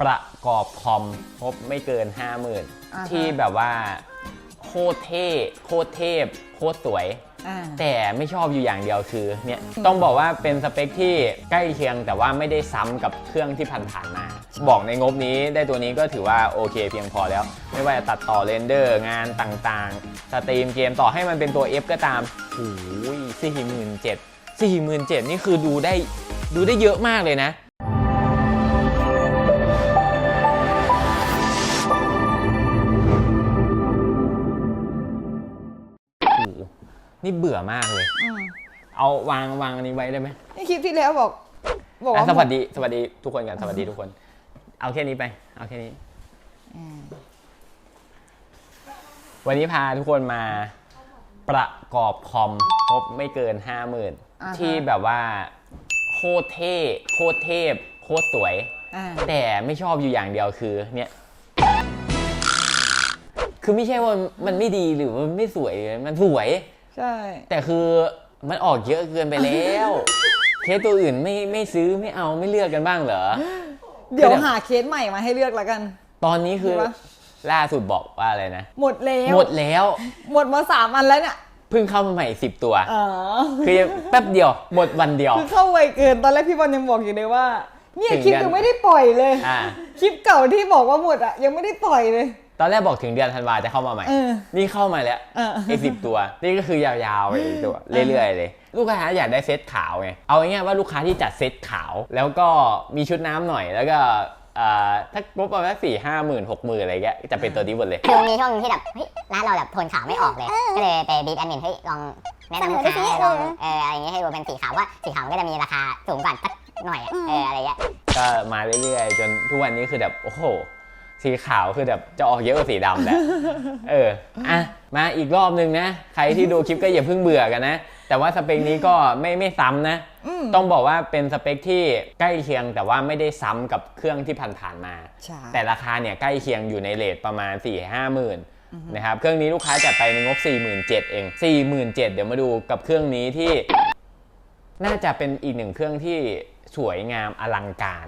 ประกอบคอมงบไม่เกินอ่าฮะ50,000ที่แบบว่าโคตรเท่โคตรเทพ โคตรสวย อ่า แต่ไม่ชอบอยู่อย่างเดียวคือเนี่ยต้องบอกว่าเป็นสเปคที่ใกล้เคียงแต่ว่าไม่ได้ซ้ำกับเครื่องที่ผ่านๆมา บอกในงบนี้ได้ตัวนี้ก็ถือว่าโอเคเพียงพอแล้ว ไม่ว่าจะตัดต่อเรนเดอร์งานต่างๆ สตรีมเกมต่อให้มันเป็นตัว F ก็ตามโอ้ยสี่หมื่นเจ็ดสี่หมื่นเจ็ดนี่คือดูได้ดูได้เยอะมากเลยนะ นี่เบื่อมากเลย อืมเอาวางวางอันนี้ไว้ได้ไหมนี่คลิปที่แล้วบอก บอกอะว่าสวัสดีสวัสดีทุกคนกันสวัสดีทุกคน เอาแค่นี้ไป เอาแค่นี้ อืมวันนี้พาทุกคนมาประกอบคอมงบไม่เกินอ่า50,000ฮะ ที่แบบว่าโคตรเท่โคตรเทพ โคตรสวย อ่าแต่ไม่ชอบอยู่อย่างเดียวคือเนี่ย คือไม่ใช่ว่ามันไม่ดีหรือว่ามันไม่สวย มันสวย ใช่ แต่คือมันออกเยอะเกินไปแล้ว เคสตัวอื่นไม่ไม่ซื้อไม่เอาไม่เลือกกันบ้างเหรอ เดี๋ยวคือแบบหาเคสใหม่มาให้เลือกแล้วกัน ตอนนี้คือมีปะล่าสุดบอกว่าอะไรนะ หมดแล้ว หมดแล้ว หมดมาสามอันแล้วเนี่ยเพิ่งเข้ามาใหม่10ตัวอ๋อคือแป๊บเดียว หมดวันเดียวคือเข้าไวเกินตอนแรกพี่บอลยังบอกอยู่เลยว่า เนี่ยถึงคลิปเดือนยังไม่ได้ปล่อยเลยอ่าคลิปเก่าที่บอกว่าหมดอะยังไม่ได้ปล่อยเลย ตอนแรกบอกถึงเดือนธันวาจะเข้ามาใหม่ เออ นี่เข้ามาแล้วเออ ไอ้สิบตัว นี่ก็คือยาวๆไปอีกตัวเรื่อยๆเลย ลูกค้าอยากได้เซตขาวไง เอาง่ายๆว่าลูกค้าที่จัดเซตขาว แล้วก็มีชุดน้ำหน่อย แล้วก็เอ่อถ้างบประมาณสี่ห้าหมื่นหกหมื่นอะไรเงี้ยจะเป็นตัวนี้หมดเลย คือมีช่วงนึงที่แบบเฮ้ยร้านเราแบบโทนขาวไม่ออกเลย ก็เลยไปบีบแอดมินเฮ้ยลองแนะนำลูกค้าเสนอดูสิลองเอออะไรอย่างเงี้ยให้ดูเป็นสีขาวว่าสีขาวมันก็จะมีราคาสูงกว่าสักหน่อยอะเอออะไรเงี้ย ก็มาเรื่อยๆ จนทุกวันนี้คือแบบ โอ้โห สีขาวคือแบบจะออกเยอะกว่าสีดำแล้วเอออะมาอีกรอบนึงนะ ใครที่ดูคลิปก็อย่าเพิ่งเบื่อกันนะ แต่ว่าสเปคนี้ก็ไม่ไม่ซ้ำนะอืมต้องบอกว่าเป็นสเปคที่ใกล้เคียงแต่ว่าไม่ได้ซ้ำกับเครื่องที่ผ่านๆมาใช่แต่ราคาเนี่ยใกล้เคียงอยู่ในเลทประมาณ 4 5 0 0 0 0นะครับเครื่องนี้ลูกค้าจัดไปในงบ 47,000 เอง 47,000 เดี๋ยวมาดูกับเครื่องนี้ที่ น่าจะเป็นอีกหนึ่งเครื่องที่สวยงามอลังการ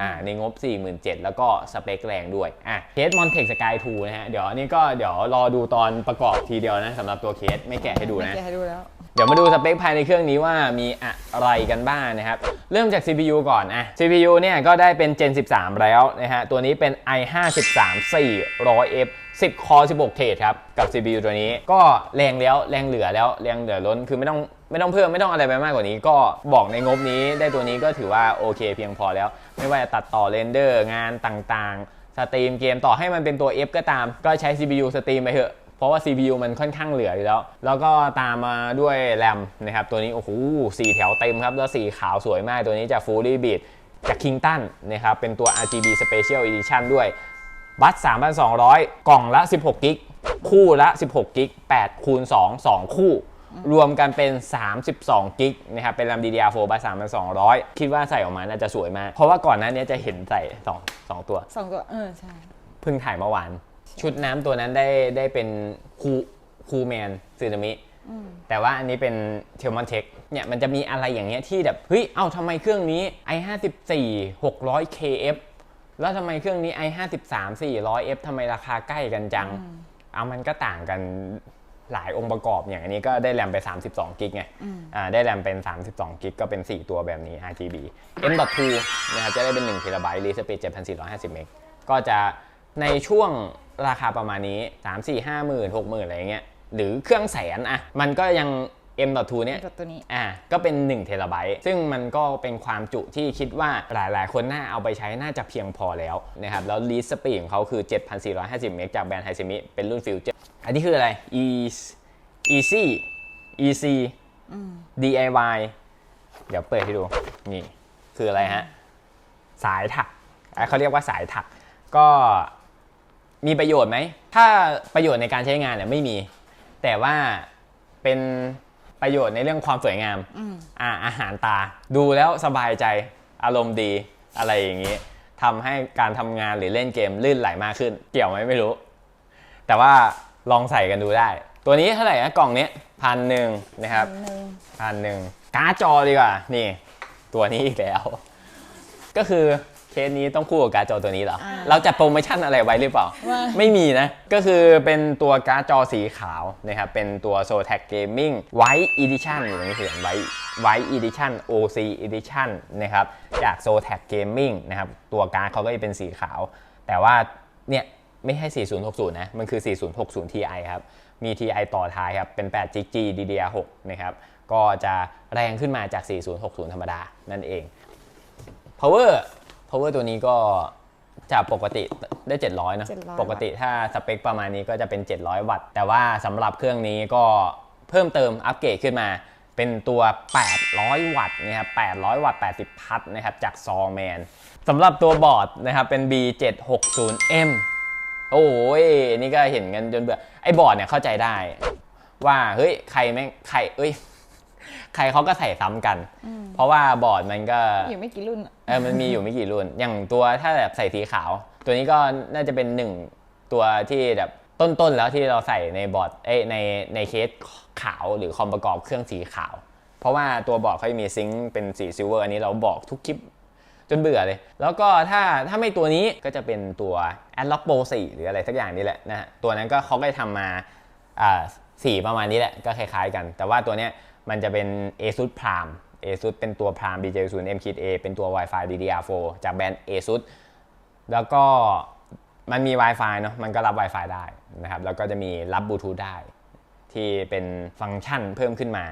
อ่าในงบ 47,000 แล้วก็สเปคแรงด้วยอะเคส Montech Sky 2 นะฮะ เดี๋ยวอันนี้ก็เดี๋ยวรอดูตอนประกอบทีเดียวนะสำหรับตัวเคสไม่แกะให้ดูนะ ไม่แกให้ดูแล้ว เดี๋ยวมาดูสเปคภายในเครื่องนี้ว่ามีอะไรกันบ้างนะครับ เริ่มจาก CPU ก่อนอะ CPU เนี่ยก็ได้เป็น Gen 13 แล้วนะฮะ ตัวนี้เป็น i53 400F 10 คอ 16 เทรดครับ กับ CPU ตัวนี้ก็แรงแล้วแรงเหลือแล้วแรงเหลือล้นคือไม่ต้อง ไม่ต้องเพิ่มไม่ต้องอะไรไปมากกว่านี้ ก็บอกในงบนี้ได้ตัวนี้ก็ถือว่าโอเคเพียงพอแล้ว ไม่ว่าจะตัดต่อเรนเดอร์งานต่างๆ สตรีมเกมต่อให้มันเป็นตัว F ก็ตาม ก็ใช้ CPU สตรีมไปเถอะเพราะว่า CPU มันค่อนข้างเหลืออยู่แล้ว แล้วก็ตามมาด้วยแรมนะครับ ตัวนี้ โอ้โหสี่แถวเต็มครับ แล้วสีขาวสวยมาก ตัวนี้จาก Fully Beat จาก Kington นะครับ เป็นตัว RGB Special Edition ด้วย บัต3,200 กล่องละ 16 กิก คู่ละ 16 กิก8คูณ2 2 คู่ รวมกันเป็น 32 กิกนะครับเป็น RAM DDR4 บัต3,200 คิดว่าใส่ออกมาน่าจะสวยมาก เพราะว่าก่อนหน้านี้จะเห็นใส่2 2ตัว สองตัว เออ ใช่ เพิ่งถ่ายเมื่อวาน ชุดน้ำตัวนั้นได้ได้เป็นคูคูแมนซึนามิแต่ว่าอันนี้เป็นเทลมอนเทคเนี่ยมันจะมีอะไรอย่างเงี้ยที่แบบ เฮ้ย เอ้าทำไมเครื่องนี้ i54 600 KF แล้วทำไมเครื่องนี้ i53 400F ทำไมราคาใกล้กันจัง เอามันก็ต่างกัน หลายองค์ประกอบอย่างอันนี้ก็ได้แรมไป 32กิกไงอ่าได้แรมเป็น 32กิกก็เป็น 4 ตัวแบบนี้ RGB M.2 นะครับจะได้เป็น1 t b รีสปีด7,450เมกก็จะในช่วงราคาประมาณนี้ 3 4 5 0 0 0 0 6 0 0 0อะไรอย่างเงี้ยหรือเครื่องแสนอะมันก็ยัง M.2 เนี่ยกับตัวนี้อ่าก็เป็น1เทราไบต์ซึ่งมันก็เป็นความจุที่คิดว่าหลายๆ คนน่าเอาไปใช้น่าจะเพียงพอแล้วนะครับแล้วลีสสปีดของเขาคือ 7,450 เมกจากแบรนด์ไฮเซมิเป็นรุ่นฟิวเจอร์อันนี้คืออะไร e easy ec diy เดี๋ยวเปิดให้ดู นี่ คืออะไรฮะ สายถักอะเขาเรียกว่าสายถัก ก็มีประโยชน์ไหม ถ้าประโยชน์ในการใช้งานเนี่ยไม่มี แต่ว่าเป็น ประโยชน์ในเรื่องความสวยงามอืมอ่าอาหารตา ดูแล้วสบายใจอารมณ์ดีอะไรอย่างนี้ทำให้การทำงานหรือเล่นเกมลื่นไหลมากขึ้น เกี่ยวไหมไม่รู้ แต่ว่าลองใส่กันดูได้ ตัวนี้เท่าไหร่นะกล่องนี้พันหนึ่งนะครับหนึ่งพันหนึ่งการ์ดจอดีกว่านี่ ตัวนี้อีกแล้ว ก็คือ เคสนี้ต้องคู่กับการ์ดจอตัวนี้เหรอ อ่าเราจัดโปรโมชั่นอะไรไว้หรือเปล่า ว่า ไม่มีนะ ก็คือเป็นตัวการ์ดจอสีขาวนะครับ เป็นตัว Zotac Gaming White Edition อยู่ตรงนี้เขียน White White Edition OC Edition นะครับ จาก Zotac Gaming นะครับ ตัวการ์ดเขาก็จะเป็นสีขาว แต่ว่าเนี่ยไม่ใช่ 4060 นะ มันคือ 4060 Ti ครับ มี Ti ต่อท้ายครับ เป็น 8 GB DDR6 นะครับ ก็จะแรงขึ้นมาจาก 4060 ธรรมดา นั่นเอง power power ตัวนี้ก็จากปกติได้ 700เนอะ700 ปกติถ้าสเปคประมาณนี้ก็จะเป็น 700 วัตต์ แต่ว่าสำหรับเครื่องนี้ก็เพิ่มเติมอัปเกรดขึ้นมา เป็นตัว 800 วัตต์นะครับ800 วัตต์ 80 พัทนะครับจากซอแมนสำหรับตัวบอร์ดนะครับเป็น B760M โอ้ยนี่ก็เห็นกันจนเบื่อ ไอ้บอร์ดเนี่ยเข้าใจได้ ว่าเฮ้ยใครแม่งใครเอ้ย ใครเขาก็ใส่ซ้ำกัน เพราะว่าบอร์ดมันก็ อยู่ไม่กี่รุ่นอะ เออมันมีอยู่ไม่กี่รุ่น อย่างตัวถ้าแบบใส่สีขาว ตัวนี้ก็น่าจะเป็นหนึ่งตัวที่แบบต้นๆแล้วที่เราใส่ในบอร์ดเอ้ยในในเคสขาวหรือคอมประกอบเครื่องสีขาว เพราะว่าตัวบอร์ดเขาจะมีซิงค์เป็นสีซิลเวอร์อันนี้เราบอกทุกคลิปจนเบื่อเลย แล้วก็ถ้าถ้าไม่ตัวนี้ก็จะเป็นตัว a d l o c k Pro 4 หรืออะไรสักอย่างนี่แหละนะฮะตัวนั้นก็เขาก็จะทำมาอ่าสีประมาณนี้แหละก็คล้ายๆกัน แต่ว่าตัวเนี้ยมันจะเป็น ASUS Prime ASUS เป็นตัว Prime BJ0 M Kit A เป็นตัว Wi-Fi DDR4 จากแบรนด์ ASUS แล้วก็มันมี Wi-Fi เนาะมันก็รับ Wi-Fi ได้นะครับ แล้วก็จะมีรับบลูทูธได้ ที่เป็นฟังก์ชันเพิ่มขึ้นมา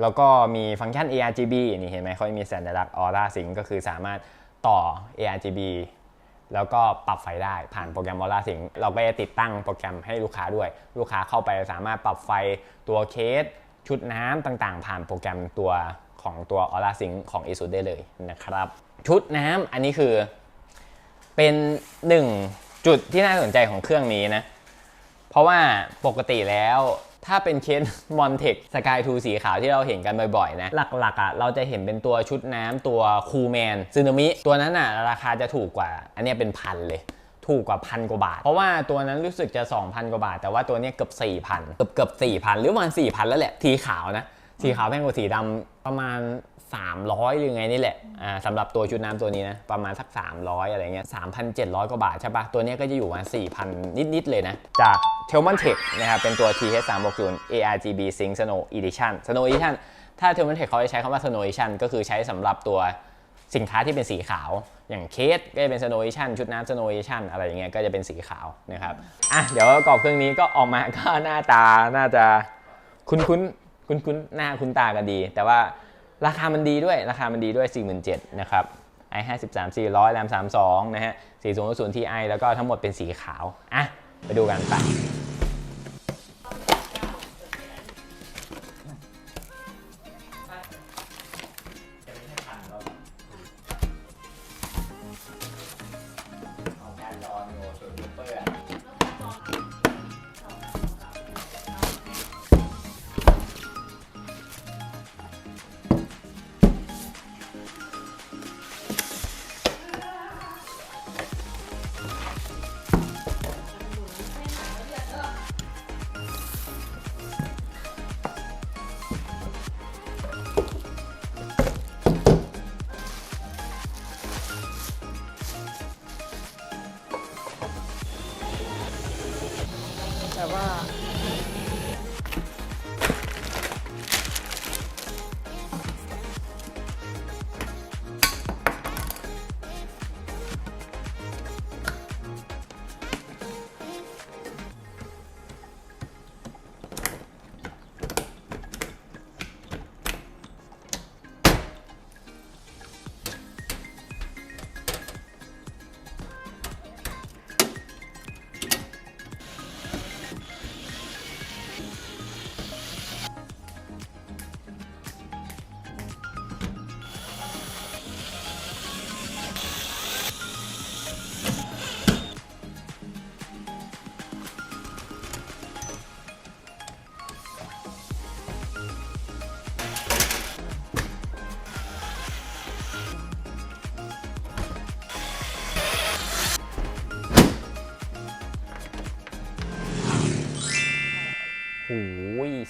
แล้วก็มีฟังก์ชัน ARGB นี่เห็นไหมเขามีสัญลักษณ์ Aura Sync ก็คือสามารถต่อ ARGB แล้วก็ปรับไฟได้ผ่านโปรแกรม Aura Sync เราก็จะติดตั้งโปรแกรมให้ลูกค้าด้วย ลูกค้าเข้าไปสามารถปรับไฟตัวเคส ชุดน้ำต่างๆ ผ่านโปรแกรมตัว ของตัว Aura Sync ของ ASUS ได้เลยนะครับ ชุดน้ำอันนี้คือเป็นหนึ่งจุดที่น่าสนใจของเครื่องนี้นะ เพราะว่าปกติแล้วถ้าเป็นเคสมอนเทคสกายทูสีขาวที่เราเห็นกันบ่อยๆนะ หลักๆอะเราจะเห็นเป็นตัวชุดน้ำตัวคูแมนซึนามิตัวนั้นอะราคาจะถูกกว่า อันนี้เป็นพันเลยถูกกว่าพันกว่าบาท เพราะว่าตัวนั้นรู้สึกจะ 2,000 กว่าบาท แต่ว่าตัวนี้เกือบ4,000เกือบเกือบ4,000 หรือประมาณ4,000 แล้วแหละสีขาวนะ สีขาวแพงกว่าสีดำประมาณ 300หรือไงนี่แหละอ่าสำหรับตัวชุดน้ำตัวนี้นะประมาณสัก 300 อะไรเงี้ย3,700 กว่าบาทใช่ปะตัวนี้ก็จะอยู่ประมาณ4,000 นิด ๆ เลยนะ จาก t e l m a n Tech นะครับเป็นตัว TH360 ARGB Sync Snow Edition Snow Edition ถ้า t e l m a n Tech เขาจะใช้คำว่า Snow Edition ก็คือใช้สำหรับตัวสินค้าที่เป็นสีขาว อย่างเคสก็จะเป็น Snow Edition ชุดน้ำ Snow Edition อะไรอย่างเงี้ยก็จะเป็นสีขาวนะครับอะเดี๋ยวประกอบเครื่องนี้ก็ออกมาก็หน้าตาน่าจะคุ้นคุ้น คุ้นคุ้นๆหน้าคุ้นตาก็ดี แต่ว่าราคามันดีด้วยราคามันดีด้วย 47,000นะครับ i 5 3 400 RAM 32นะฮะ 400 Ti แล้วก็ทั้งหมดเป็นสีขาว อะ ไปดูกันไป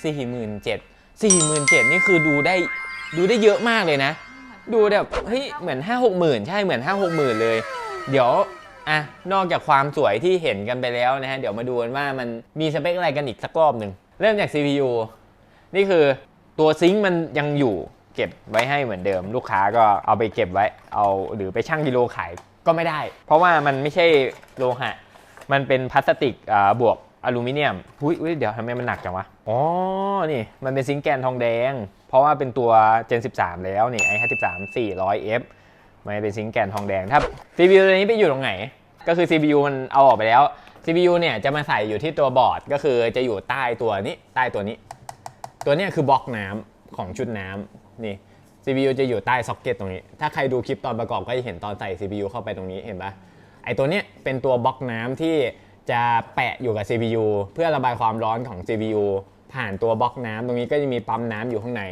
ี่หมื่นเจ็ดสี่หมื่นเจ็ดนี่คือดูได้ดูได้เยอะมากเลยนะ ดูแบบเฮ้ยเหมือนห้าหกหมื่นใช่เหมือนห้าหกหมื่นเลย เดี๋ยวอะนอกจากความสวยที่เห็นกันไปแล้วนะฮะ เดี๋ยวมาดูกันว่ามันมีสเปคอะไรกันอีกสักรอบหนึ่ง เริ่มจาก CPU นี่คือตัวซิงค์มันยังอยู่เก็บไว้ให้เหมือนเดิม ลูกค้าก็เอาไปเก็บไว้เอาหรือไปช่างกิโลขายก็ไม่ได้ เพราะว่ามันไม่ใช่โลหะ มันเป็นพลาสติกบวก อลูมิเนียมอุ้ยเดี๋ยวทำไมมันหนักจังวะ อ๋อ นี่ มันเป็นซิงแกนทองแดง เพราะว่าเป็นตัว Gen 13 แล้วนี่ i 5 3 400F มันเป็นซิงแกนทองแดงถ้า CPU ตัวนี้ไปอยู่ตรงไหน ก็คือ CPU มันเอาออกไปแล้ว CPU เนี่ยจะมาใส่อยู่ที่ตัวบอร์ด ก็คือจะอยู่ใต้ตัวนี้ ใต้ตัวนี้ ตัวนี้คือบล็อกน้ำของชุดน้ำนี่ CPU จะอยู่ใต้ซ็อกเก็ตตรงนี้ ถ้าใครดูคลิปตอนประกอบก็จะเห็นตอนใส่ CPU เข้าไปตรงนี้ เห็นปะไอตัวเนี้ยเป็นตัวบล็อกน้ำที่ จะแปะอยู่กับ CPU เพื่อระบายความร้อนของ CPU ผ่านตัวบล็อกน้ำตรงนี้ก็จะมีปั๊มน้ำอยู่ข้างใน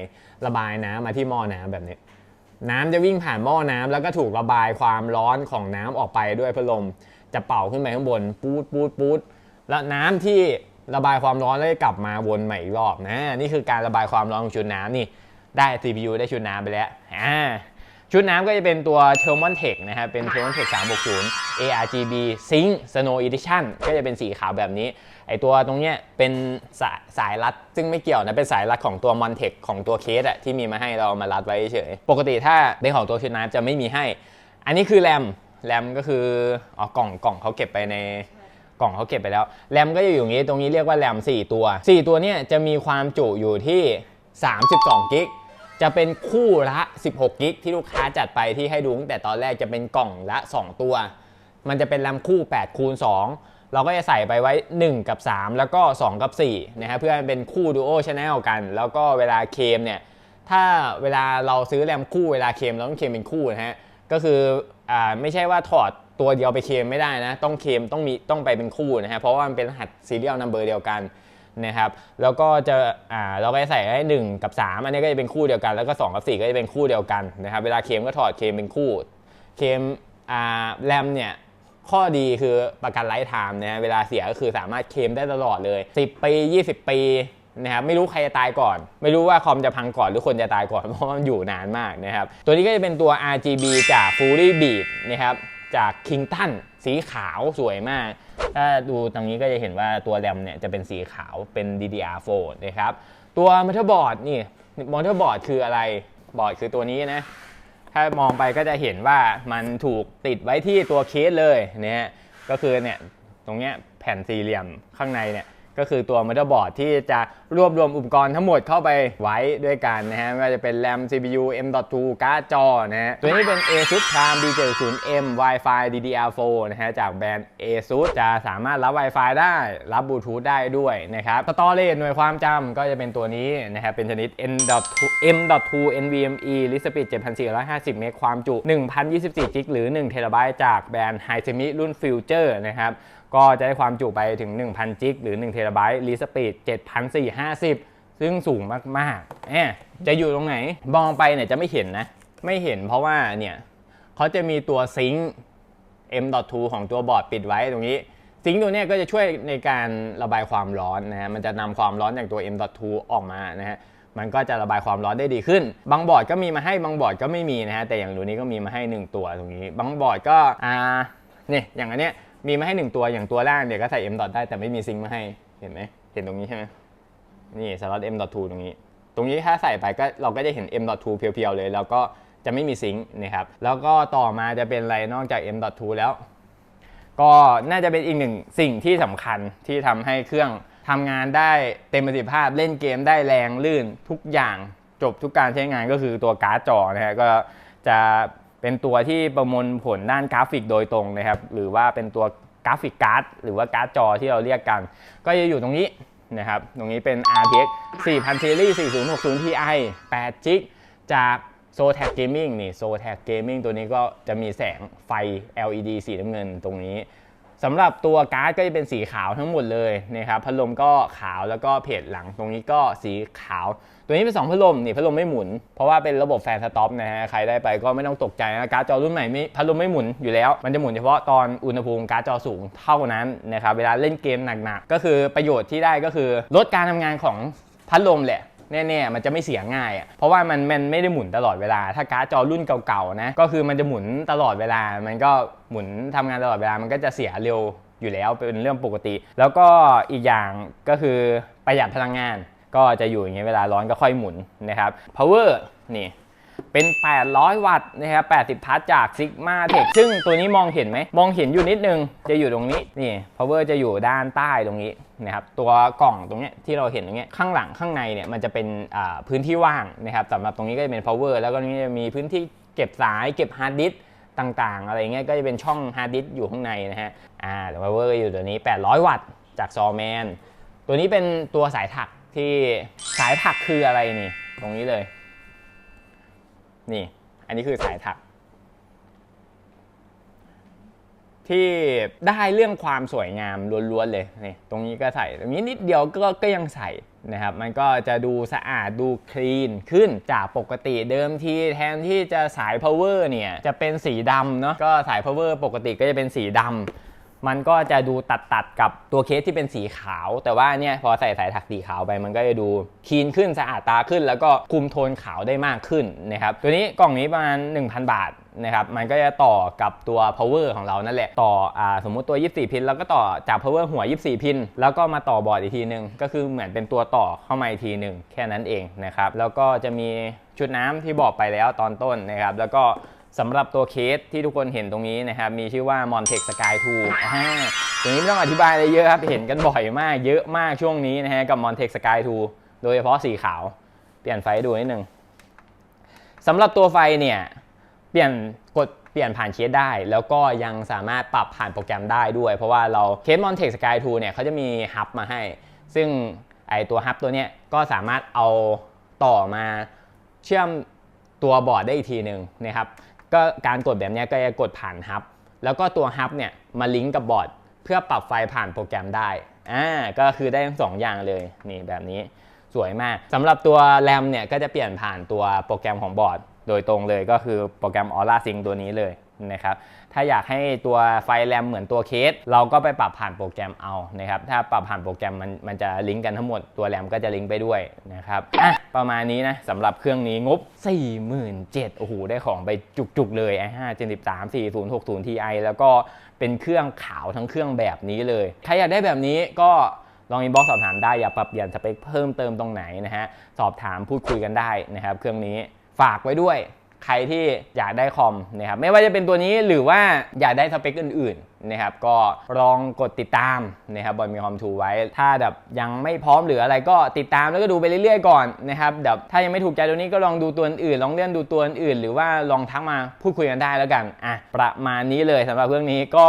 ระบายน้ำมาที่หม้อน้ำแบบนี้ น้ำจะวิ่งผ่านหม้อน้ำแล้วก็ถูกระบายความร้อนของน้ำออกไปด้วยพัดลม จะเป่าขึ้นไปข้างบนปูดปูดปูดแล้วน้ำที่ระบายความร้อนแล้วกลับมาวนใหม่อีกรอบนะนี่คือการระบายความร้อนของชุดน้ำนี่ได้ CPU ได้ชุดน้ำไปแล้วอ่า ชุดน้ำก็จะเป็นตัว t h e r m o n Tech นะครับ เป็น t h e r m o n Tech 360 ARGB Sync Snow Edition ก็จะเป็นสีขาวแบบนี้ ไอตัวตรงเนี้ยเป็นสายสายรัด ซึ่งไม่เกี่ยวนะ เป็นสายรัดของตัว Montech ของตัวเคสอะที่มีมาให้เราเอามารัดไว้เฉย ปกติถ้าเป็นของตัวชุดน้ำจะไม่มีให้ อันนี้คือแรม แรมก็คืออ๋อกล่องกล่องเขาเก็บไปในกล่องเขาเก็บไปแล้ว แรมก็จะอยู่อย่างนี้ ตรงนี้เรียกว่าแรม4 ตัว 4 ตัวเนี่ยจะมีความจุอยู่ที่ 32 กิก จะเป็นคู่ละ 16 กิกที่ลูกค้าจัดไปที่ให้ดูตั้งแต่ตอนแรกจะเป็นกล่องละ 2 ตัว มันจะเป็นแรมคู่8คูณ2เราก็จะใส่ไปไว้ 1 กับ 3 แล้วก็ 2 กับ4นะฮะเพื่อให้เป็นคู่ Duo Channel กัน แล้วก็เวลาเคมเนี่ยถ้าเวลาเราซื้อแรมคู่เวลาเคมเราต้องเคมเป็นคู่นะฮะก็คืออ่าไม่ใช่ว่าถอดตัวเดียวไปเคมไม่ได้นะ ต้องเคมต้องมีต้องไปเป็นคู่นะฮะเพราะว่ามันเป็นรหัสซีเรียลนัมเบอร์เดียวกัน นะครับแล้วก็จะอ่าเราก็จะใส่ให้1กับ 3 อันนี้ก็จะเป็นคู่เดียวกัน แล้วก็ 2 กับ 4 ก็จะเป็นคู่เดียวกันนะครับเวลาเคมก็ถอดเคมเป็นคู่เคมอ่าแรมเนี่ยข้อดีคือประกันไลฟ์ไทม์นะฮะเวลาเสียก็คือสามารถเคมได้ตลอดเลย 10 ปี 20 ปีนะครับไม่รู้ใครจะตายก่อน ไม่รู้ว่าคอมจะพังก่อนหรือคนจะตายก่อนเพราะมันอยู่นานมากนะครับตัวนี้ก็จะเป็นตัว RGB จาก Fully Beat นะครับจาก Kington สีขาวสวยมาก ถ้าดูตรงนี้ก็จะเห็นว่าตัวแรมเนี่ยจะเป็นสีขาวเป็น DDR4 นะครับ ตัวมอเตอร์บอร์ดนี่มอเตอร์บอร์ดคืออะไรบอร์ดคือตัวนี้นะ ถ้ามองไปก็จะเห็นว่ามันถูกติดไว้ที่ตัวเคสเลยนะฮะก็คือเนี่ยตรงเนี้ยแผ่นสี่เหลี่ยมข้างในเนี่ย ก็คือตัวมอเตอร์บอร์ดที่จะรวบรวมอุปกรณ์ทั้งหมดเข้าไปไว้ด้วยกันนะฮะไม่ว่าจะเป็น RAM CPU M.2 การ์ดจอนะฮะตัวนี้เป็น ASUS Prime B70M Wi-Fi DDR4 นะฮะจากแบรนด์ ASUS จะสามารถรับ Wi-Fi ได้รับบลูทูธได้ด้วยนะครับสตอเรจหน่วยความจำก็จะเป็นตัวนี้นะครับเป็นชนิด N.2 M.2 NVMe ลิสปีด7,450 เมกความจุ 1,024 จิกหรือ1เทราไบต์จากแบรนด์ Hisemi รุ่น Future นะครับ ก็จะได้ความจุไปถึง 1,000 จิกหรือ1เทราไบต์รีสปีด7,450 ซึ่งสูงมากๆแอบจะอยู่ตรงไหนมองไปเนี่ยจะไม่เห็นนะ ไม่เห็นเพราะว่าเนี่ยเขาจะมีตัวซิงค์ M.2 ของตัวบอร์ดปิดไว้ตรงนี้ ซิงค์ตัวเนี้ยก็จะช่วยในการระบายความร้อนนะฮะมันจะนำความร้อนจากตัว M.2 ออกมานะฮะมันก็จะระบายความร้อนได้ดีขึ้น บางบอร์ดก็มีมาให้บางบอร์ดก็ไม่มีนะฮะแต่อย่างตัวนี้ก็มีมาให้ 1 ตัวตรงนี้ บางบอร์ดก็อ่านี่อย่างอันเนี้ย มีมาให้1ตัวอย่างตัวล่างเดี๋ยวก็ใส่ M.2 ได้แต่ไม่มีซิงค์มาให้เห็นไหมเห็นตรงนี้ใช่ไหมนี่สล็อต M.2 ตรงนี้ ตรงนี้ถ้าใส่ไปก็เราก็จะเห็น M.2 เพียวๆเลย แล้วก็จะไม่มีซิงค์นะครับแล้วก็ต่อมาจะเป็นอะไรนอกจาก M.2 แล้ว ก็น่าจะเป็นอีกหนึ่งสิ่งที่สำคัญที่ทำให้เครื่องทำงานได้เต็มประสิทธิภาพเล่นเกมได้แรงลื่นทุกอย่างจบทุกการใช้งานก็คือตัวการ์ดจอนะฮะก็จะ เป็นตัวที่ประมวลผลด้านกราฟิกโดยตรงนะครับ หรือว่าเป็นตัวกราฟิกการ์ดหรือว่าการ์ดจอที่เราเรียกกัน ก็จะอยู่ตรงนี้นะครับ ตรงนี้เป็น RTX 4000 Series 4060 Ti 8 g จาก s o t a c Gaming นี่ s o t a c Gaming ตัวนี้ก็จะมีแสงไฟ LED สีน้ำเงินตรงนี้ สำหรับตัวการ์ดก็จะเป็นสีขาวทั้งหมดเลยนะครับพัดลมก็ขาวแล้วก็เพจหลังตรงนี้ก็สีขาว ตัวนี้เป็นสองพัดลมนี่พัดลมไม่หมุน เพราะว่าเป็นระบบแฟนสต็อปนะฮะใครได้ไปก็ไม่ต้องตกใจนะการ์ดจอรุ่นใหม่ไม่พัดลมไม่หมุนอยู่แล้ว มันจะหมุนเฉพาะตอนอุณหภูมิการ์ดจอสูงเท่านั้นนะครับเวลาเล่นเกมหนักๆก็คือประโยชน์ที่ได้ก็คือลดการทำงานของพัดลมแหละ แน่ๆมันจะไม่เสียง่ายอะเพราะว่ามันมันไม่ได้หมุนตลอดเวลา ถ้าการ์ดจอรุ่นเก่าๆนะก็คือมันจะหมุนตลอดเวลา มันก็หมุนทำงานตลอดเวลามันก็จะเสียเร็วอยู่แล้วเป็นเรื่องปกติ แล้วก็อีกอย่างก็คือประหยัดพลังงาน ก็จะอยู่อย่างเงี้ยเวลาร้อนก็ค่อยหมุนนะครับ power นี่ เป็น 800 วัตต์นะครับ 80 พัทจาก Sigma Tech ซึ่งตัวนี้มองเห็นไหม มองเห็นอยู่นิดนึง จะอยู่ตรงนี้ นี่ power จะอยู่ด้านใต้ตรงนี้นะครับ ตัวกล่องตรงนี้ที่เราเห็นตรงนี้ข้างหลังข้างในเนี่ย มันจะเป็นพื้นที่ว่างนะครับสำหรับตรงนี้ก็จะเป็น power แล้วก็นี้จะมีพื้นที่เก็บสาย เก็บฮาร์ดดิสก์ต่างๆ อะไรเงี้ย ก็จะเป็นช่องฮาร์ดดิสก์อยู่ข้างในนะฮะ อ่าแต่ power อยู่ตัวนี้ 800 วัตต์จากซอแมน ตัวนี้เป็นตัวสายถักที่สายถักคืออะไรนี่ ตรงนี้เลย นี่ อันนี้คือสายถัก ที่ได้เรื่องความสวยงามล้วนๆเลยนี่ตรงนี้ก็ใส่ตรงนี้นิดเดียวก็ก็ยังใส่นะครับ มันก็จะดูสะอาดดูคลีนขึ้นจากปกติเดิมทีแทนที่จะสาย power เนี่ย จะเป็นสีดำเนาะก็สาย power ปกติก็จะเป็นสีดำ มันก็จะดูตัดตัดๆกับตัวเคสที่เป็นสีขาว แต่ว่าเนี่ยพอใส่สายถักสีขาวไปมันก็จะดูคลีนขึ้นสะอาดตาขึ้น แล้วก็คุมโทนขาวได้มากขึ้นนะครับตัวนี้กล่องนี้ประมาณ 1,000 บาทนะครับมันก็จะต่อกับตัว power ของเรานั่นแหละ ต่ออสมมุติตัว 24 พิน แล้วก็ต่อจาก power หัว 24 พิน แล้วก็มาต่อบอร์ดอีกทีหนึ่งก็คือเหมือนเป็นตัวต่อเข้ามาอีกทีหนึ่งแค่นั้นเองนะครับแล้วก็จะมีชุดน้ำที่บอกไปแล้วตอนต้นนะครับแล้วก็ สำหรับตัวเคสที่ทุกคนเห็นตรงนี้นะครับ มีชื่อว่า Montec Sky 2ตัวนี้ไม่ต้องอธิบายอะไรเยอะครับ เห็นกันบ่อยมาก เยอะมากช่วงนี้นะฮะกับ Montec Sky 2โดยเฉพาะสีขาว เปลี่ยนไฟดูนิดนึงสำหรับตัวไฟเนี่ยเปลี่ยนกดเปลี่ยนผ่านเคสได้ แล้วก็ยังสามารถปรับผ่านโปรแกรมได้ด้วย เพราะว่าเราเคส Montec Sky 2เนี่ยเขาจะมีฮับมาให้ ซึ่งไอตัวฮับตัวเนี้ยก็สามารถเอาต่อมาเชื่อมตัวบอร์ดได้อีกทีหนึ่งนะครับ ก็การกดแบบนี้ก็จะกดผ่านฮับแล้วก็ตัวฮับเนี่ยมาลิงก์กับบอร์ดเพื่อปรับไฟผ่านโปรแกรมได้อ่าก็คือได้ทั้งสองอย่างเลยนี่แบบนี้สวยมากสำหรับตัวแรมเนี่ยก็จะเปลี่ยนผ่านตัวโปรแกรมของบอร์ด โดยตรงเลยก็คือโปรแกรม Aura Sync ตัวนี้เลย นะครับถ้าอยากให้ตัวไฟแรมเหมือนตัวเคส เราก็ไปปรับผ่านโปรแกรมเอานะครับถ้าปรับผ่านโปรแกรมมันมันจะลิงก์กันทั้งหมดตัวแรมก็จะลิงก์ไปด้วยนะครับอะประมาณนี้นะสำหรับเครื่องนี้งบ 47,000โอ้โหได้ของไปจุกๆเลย i5 Gen 13 4060 Ti แล้วก็เป็นเครื่องขาวทั้งเครื่องแบบนี้เลย ใครอยากได้แบบนี้ก็ลองอินบ็อกสอบถามได้อยากปรับเปลี่ยนสเปคเพิ่มเติมตรงไหนนะฮะสอบถามพูดคุยกันได้นะครับเครื่องนี้ฝากไว้ด้วย ใครที่อยากได้คอมนะครับไม่ว่าจะเป็นตัวนี้หรือว่าอยากได้สเปคอื่นๆนะครับก็ลองกดติดตามนะครับบอยมีคอมทูไว้ ถ้าแบบยังไม่พร้อมหรืออะไรก็ติดตามแล้วก็ดูไปเรื่อยๆก่อนนะครับเดี๋ยวถ้ายังไม่ถูกใจตัวนี้ก็ลองดูตัวอื่นลองเลื่อนดูตัวอื่น หรือว่าลองทักมาพูดคุยกันได้แล้วกันอะประมาณนี้เลยสำหรับเรื่องนี้ก็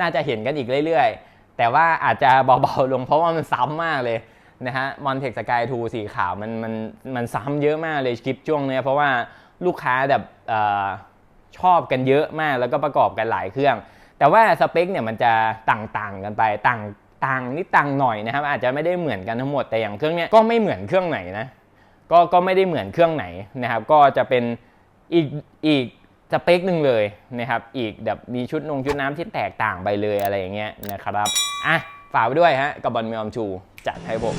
น่าจะเห็นกันอีกเรื่อยๆ แต่ว่าอาจจะเบาๆลงเพราะว่ามันซ้ำมากเลยนะฮะมอนเทคสกายทูสีขาวมันมันมันซ้ำเยอะมากเลยคลิปช่วงเนี้ยเพราะว่า ลูกค้าแบบอชอบกันเยอะมากแล้วก็ประกอบกันหลายเครื่อง แต่ว่าสเปคเนี่ยมันจะต่างๆกันไปต่างต่างนิดต่างหน่อยนะครับ อาจจะไม่ได้เหมือนกันทั้งหมดแต่อย่างเครื่องเนี้ยก็ไม่เหมือนเครื่องไหนนะก็ก็ไม่ได้เหมือนเครื่องไหนนะครับ ก็จะเป็นอีกอีกสเปคหนึ่งเลยนะครับ อีกแบบมีชุดนงชุดน้ำที่แตกต่างไปเลยอะไรอย่างเงี้ยนะครับ อะ ฝากไปด้วยฮะกับบอลเมอมชู จัดให้ผม